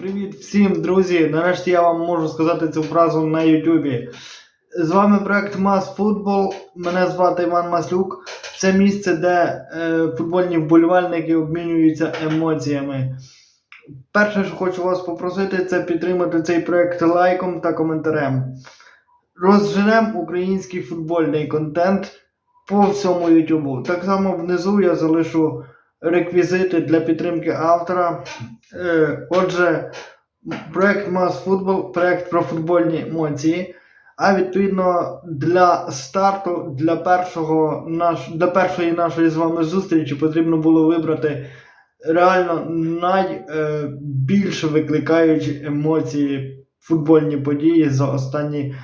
Привіт всім, друзі! Нарешті я вам можу сказати цю фразу на Ютубі. З вами проект Мас Футбол. Мене звати Іван Маслюк. Це місце, де е, футбольні вболівальники обмінюються емоціями. Перше, що хочу вас попросити, це підтримати цей проект лайком та коментарем. Розженемо український футбольний контент по всьому Ютубу. Так само внизу я залишу реквізити для підтримки автора. Е, Отже, проект Мас Футбол, проект про футбольні емоції. А відповідно для старту, для, першого наш, для першої нашої з вами зустрічі потрібно було вибрати реально найбільше викликаючі емоції футбольні події за останні,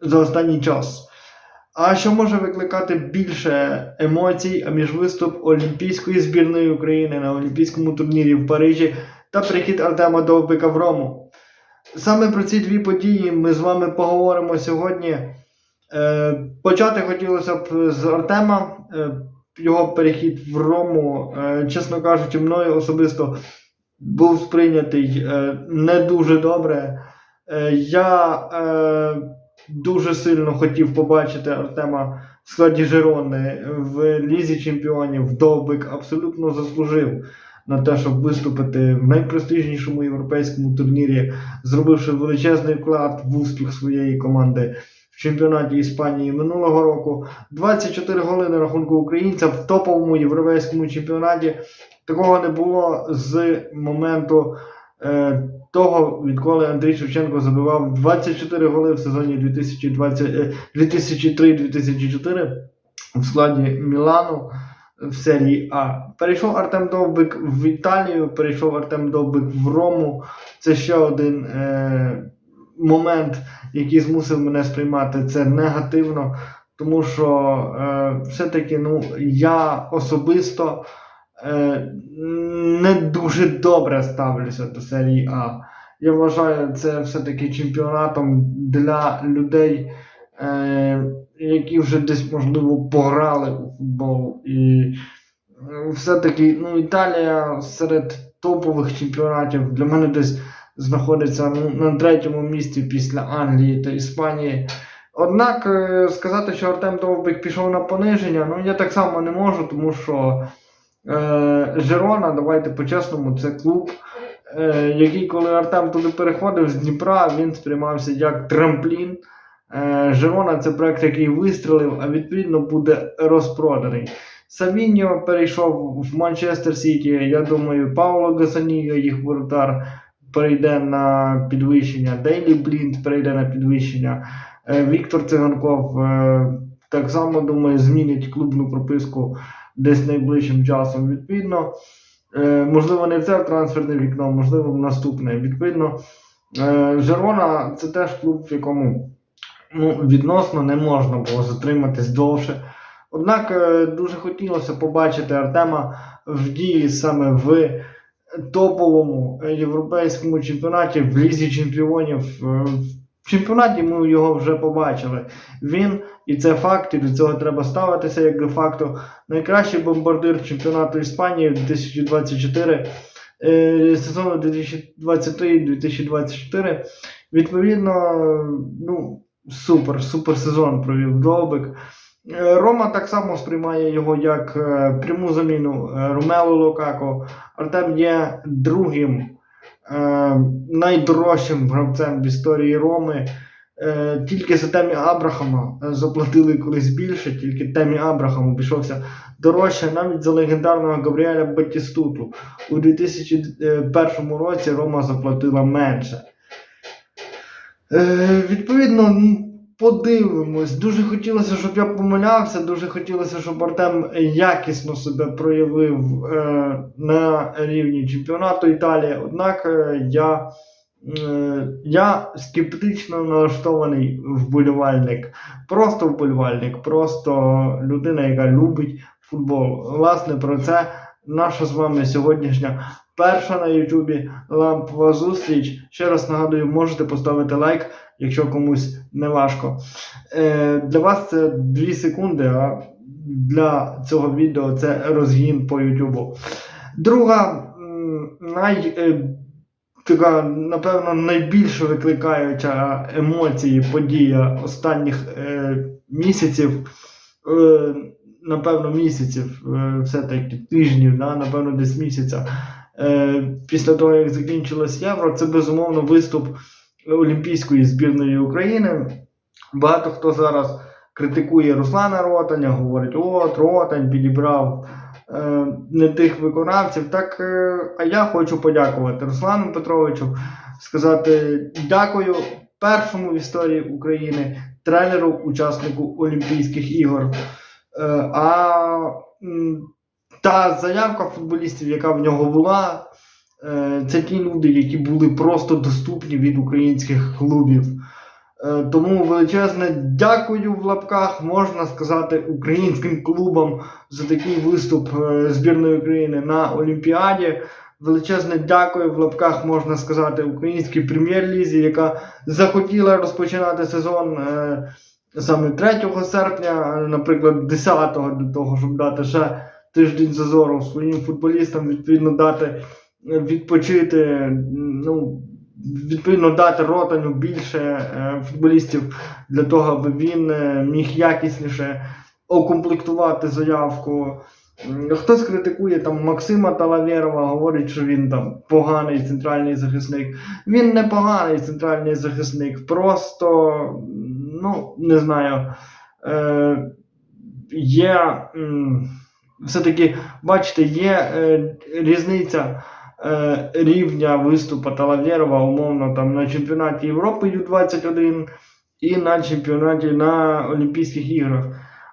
за останній час. А що може викликати більше емоцій, аніж виступ Олімпійської збірної України на Олімпійському турнірі в Парижі та прихід Артема Довбика в Рому? Саме про ці дві події ми з вами поговоримо сьогодні. Е, почати хотілося б з Артема. Е, його перехід в Рому, е, чесно кажучи, мною особисто був сприйнятий не дуже добре. Я дуже сильно хотів побачити Артема в складі Жирони в Лізі Чемпіонів. Довбик абсолютно заслужив на те, щоб виступити в найпрестижнішому європейському турнірі, зробивши величезний вклад в успіх своєї команди в чемпіонаті Іспанії минулого року. 24 голи на рахунку українця в топовому європейському чемпіонаті. Такого не було з моменту е, того, відколи Андрій Шевченко забивав 24 голи в сезоні 2020, е, 2003-2004 в складі Мілану в серії А. Перейшов Артем Довбик в Італію, перейшов Артем Довбик в Рому. Це ще один е, момент, який змусив мене сприймати це негативно, тому що е, все-таки ну, я особисто не дуже добре ставлюся до серії А. Я вважаю це все-таки чемпіонатом для людей, е, які вже десь, можливо, пограли у футбол. І е, все-таки ну, Італія серед топових чемпіонатів для мене десь знаходиться ну, на третьому місці після Англії та Іспанії. Однак е, сказати, що Артем Довбик пішов на пониження, ну я так само не можу, тому що е, Жерона, давайте по-чесному, це клуб, е, який, коли Артем туди переходив з Дніпра, він сприймався як трамплін. Е, Жерона це проект, який вистрілив, а відповідно буде розпроданий. Савіньо перейшов в Манчестер Сіті. Я думаю, Пауло Гасаніга, їх воротар, перейде на підвищення. Дейлі Блінд перейде на підвищення. Е, Віктор Циганков е, так само думаю, змінить клубну прописку десь найближчим часом. Відповідно, е, можливо, не в це трансферне вікно, можливо, в наступне. Відповідно, е, Жерона це теж клуб, в якому ну, відносно не можна було затриматись довше. Однак е, дуже хотілося побачити Артема в дії саме в топовому європейському чемпіонаті, в Лізі Чемпіонів. Е, В чемпіонаті ми його вже побачили. Він, і це факт, і до цього треба ставитися як до факту. Найкращий бомбардир чемпіонату Іспанії 2024 е, сезону 2023-2024. Відповідно, ну, супер, супер сезон провів Довбик. Е, Рома так само сприймає його як е, пряму заміну е, Ромелу Лукако. Артем є другим е, найдорожчим гравцем в історії Роми. Е, тільки за темі Абрахама е, заплатили колись більше, тільки темі Абрахам обійшовся дорожче навіть за легендарного Габріеля Батістуту. У 2001 році Рома заплатила менше. Відповідно, подивимось. Дуже хотілося, щоб я помилявся, дуже хотілося, щоб Артем якісно себе проявив е, на рівні чемпіонату Італії. Однак е, я, е, я скептично налаштований вболівальник. Просто вболівальник, просто людина, яка любить футбол. Власне, про це наша з вами сьогоднішня перша на Ютубі лампова зустріч. Ще раз нагадую, можете поставити лайк, якщо комусь не важко. Е, для вас це 2 секунди, а для цього відео це розгін по Ютубу. Друга най, е, така, напевно, найбільш викликаюча емоції подія останніх е, місяців, е, напевно, місяців, е, все-таки тижнів, да, напевно, десь місяця. Е, після того, як закінчилось Євро, це безумовно виступ Олімпійської збірної України. Багато хто зараз критикує Руслана Ротаня, говорить, от Ротань підібрав е, не тих виконавців. Так, е, а я хочу подякувати Руслану Петровичу, сказати дякую першому в історії України тренеру, учаснику Олімпійських ігор. Е, а та заявка футболістів, яка в нього була, е, це ті люди, які були просто доступні від українських клубів. Е, Тому величезне дякую в лапках, можна сказати, українським клубам за такий виступ е, збірної України на Олімпіаді. Величезне дякую в лапках, можна сказати, українській прем'єр-лізі, яка захотіла розпочинати сезон саме 3 серпня, наприклад, 10-го для того, щоб дати ще тиждень зазору своїм футболістам, відповідно дати е, відпочити. Ну, відповідно дати ротаню більше е, футболістів для того, аби він е, міг якісніше окомплектувати заявку. Хтось критикує там Максима Талавєрова, говорить, що він там поганий центральний захисник. Він не поганий центральний захисник, просто ну не знаю. Е, є м, все-таки, бачите, є е, різниця е, рівня виступу Талавєрова, умовно, там на чемпіонаті Європи Ю-21 і на чемпіонаті на Олімпійських іграх.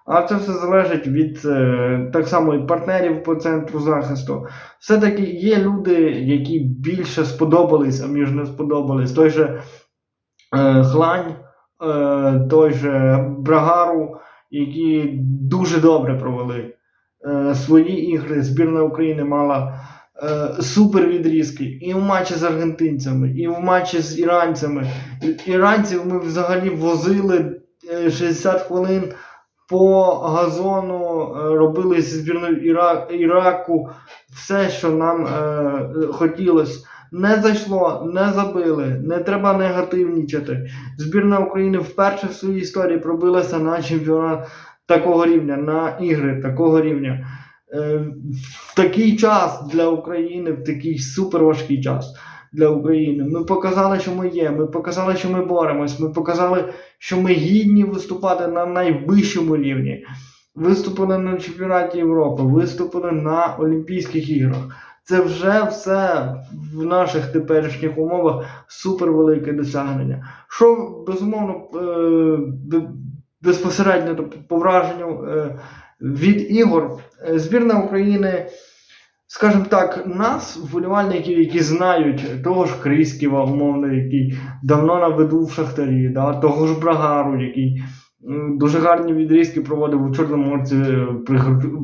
А це все залежить від е, так само і партнерів по центру захисту. Все-таки є люди, які більше сподобались, а між не сподобались. Той же е, Хлань, е, той же Брагару, які дуже добре провели е, свої ігри. Збірна України мала е, супер відрізки і в матчі з аргентинцями, і в матчі з іранцями. Іранців ми взагалі возили е, 60 хвилин по газону, е, робили зі збірною Іра... Іраку все, що нам е, хотілося. Не зайшло, не забили, не треба негативнічати. Збірна України вперше в своїй історії пробилася на чемпіонат такого рівня, на ігри такого рівня. Е, в такий час для України, в такий суперважкий час для України. Ми показали, що ми є. Ми показали, що ми боремось. Ми показали, що ми гідні виступати на найвищому рівні. Виступили на чемпіонаті Європи, виступили на Олімпійських іграх. Це вже все в наших теперішніх умовах супервелике досягнення. Що безумовно е, безпосередньо тобто, по враженню е, від ігор, е, збірна України скажімо так, нас, вболівальників, які знають того ж Крисківа, умовно, який давно на виду в Шахтарі, да, того ж Брагару, який дуже гарні відрізки проводив у Чорноморці е,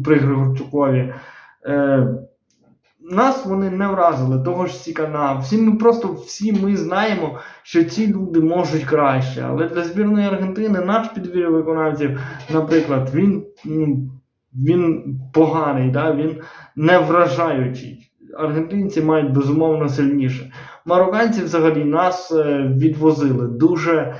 при, Григорчукові. Нас вони не вразили, того ж Сікана. Всі ми просто всі ми знаємо, що ці люди можуть краще. Але для збірної Аргентини наш підбір виконавців, наприклад, він, він поганий, да? він не вражаючий. Аргентинці мають безумовно сильніше. Марокканці взагалі нас е, відвозили. Дуже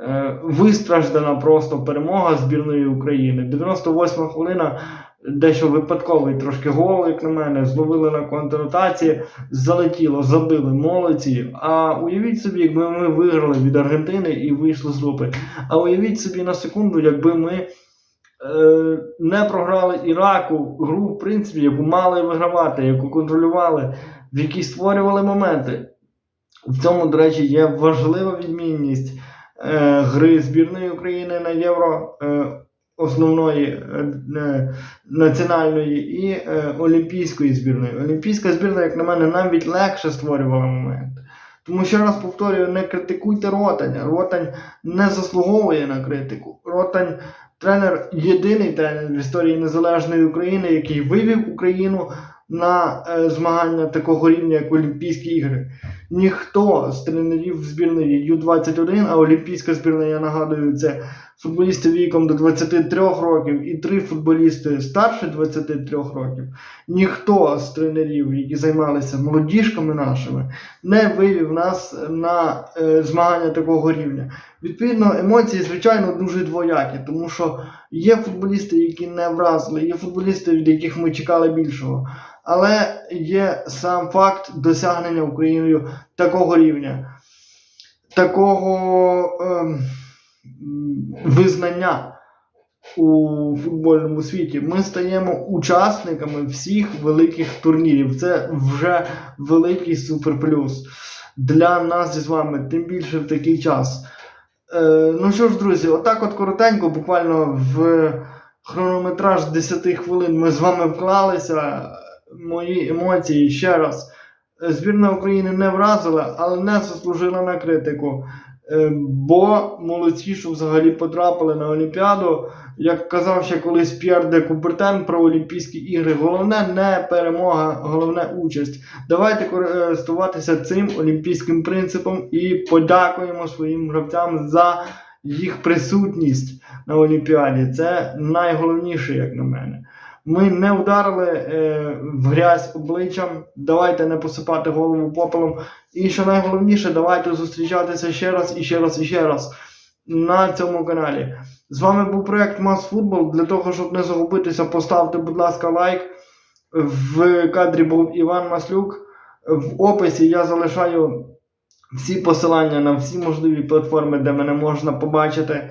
е, вистраждана просто перемога збірної України. 98 хвилина, дещо випадковий трошки гол, як на мене, зловили на контрротації, залетіло, забили молодці. А уявіть собі, якби ми виграли від Аргентини і вийшли з групи. А уявіть собі на секунду, якби ми е, не програли Іраку гру, в принципі, яку мали вигравати, яку контролювали, в якій створювали моменти. В цьому, до речі, є важлива відмінність е, гри збірної України на євро е, основної е, е, національної і е, олімпійської збірної. Олімпійська збірна, як на мене, навіть легше створювала моменти. Тому ще раз повторюю, не критикуйте Ротаня. Ротань не заслуговує на критику. Ротань тренер, єдиний тренер в історії незалежної України, який вивів Україну на е, змагання такого рівня, як Олімпійські ігри. Ніхто з тренерів збірної Ю-21, а Олімпійська збірна, я нагадую, це футболісти віком до 23 років і три футболісти старше 23 років. Ніхто з тренерів, які займалися молодіжками нашими, не вивів нас на е, змагання такого рівня. Відповідно, емоції, звичайно, дуже двоякі, тому що є футболісти, які не вразили, є футболісти, від яких ми чекали більшого. Але є сам факт досягнення Україною такого рівня, такого ем, визнання у футбольному світі. Ми стаємо учасниками всіх великих турнірів. Це вже великий суперплюс для нас з вами, тим більше в такий час. Е, ну що ж, друзі, отак от коротенько, буквально в хронометраж 10 хвилин ми з вами вклалися. Мої емоції ще раз. Е, Збірна України не вразила, але не заслужила на критику. Е, Бо молодці, що взагалі потрапили на Олімпіаду. Як казав ще колись П'єр де Кубертен про Олімпійські ігри, головне не перемога, головне участь. Давайте користуватися цим олімпійським принципом і подякуємо своїм гравцям за їх присутність на Олімпіаді. Це найголовніше, як на мене. Ми не вдарили е, в грязь обличчям. Давайте не посипати голову попелом. І що найголовніше, давайте зустрічатися ще раз і ще раз і ще раз на цьому каналі. З вами був проект Мас Футбол. Для того, щоб не загубитися, поставте, будь ласка, лайк. В кадрі був Іван Маслюк. В описі я залишаю всі посилання на всі можливі платформи, де мене можна побачити.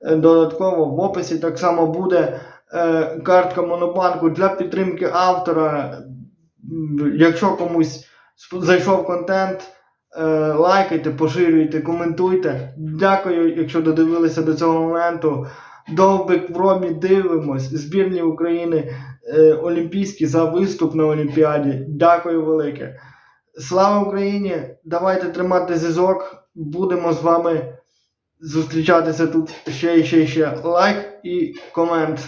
Е, Додатково в описі так само буде картка Монобанку для підтримки автора. Якщо комусь зайшов контент, е, лайкайте, поширюйте, коментуйте. Дякую, якщо додивилися до цього моменту. Довбик в Ромі дивимось. Збірні України е, Олімпійські за виступ на Олімпіаді. Дякую велике. Слава Україні! Давайте тримати зв'язок. Будемо з вами зустрічатися тут ще і ще ще. Лайк і комент.